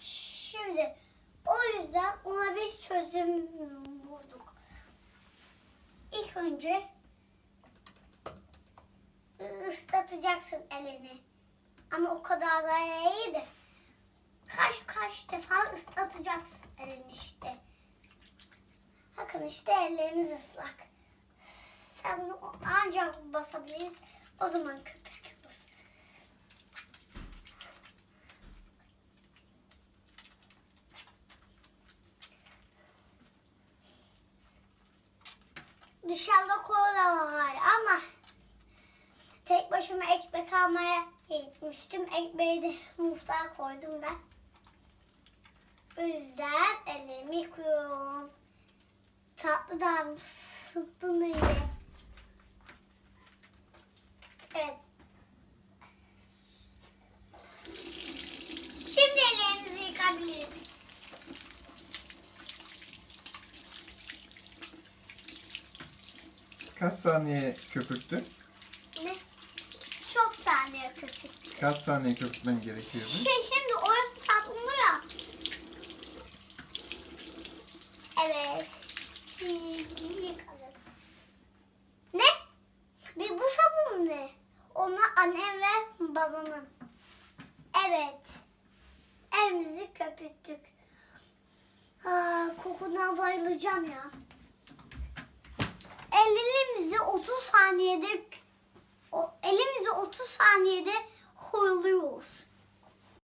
Şimdi o yüzden ona bir çözüm bulduk. İlk önce ıslatacaksın elini. Ama o kadar da iyi de kaç kaç defa ıslatacaksın elini işte. Bakın işte ellerimiz ıslak. Sen bunu ancak basabiliriz. O zaman köpürtürüz. Dışarıda kola var ama tek başıma ekmek almaya gitmiştim. Ekmeği de mutfağa koydum ben. O yüzden ellerimi yıkıyorum. Tatlı da sıktın öyle. Evet. Şimdi ellerimizi yıkabiliriz. Kaç saniye köpürttün? Ne? Çok saniye kötü. Kaç saniye köpürtmen gerekiyordu? Şey şimdi orası sabunlu ya. Evet. Ne? Bir bu sabun ne? Onu annem ve babamın. Evet. Elimizi köpürttük. Aa, kokuna bayılacağım ya. Elimizi 30 saniyede elimizi 30 saniyede.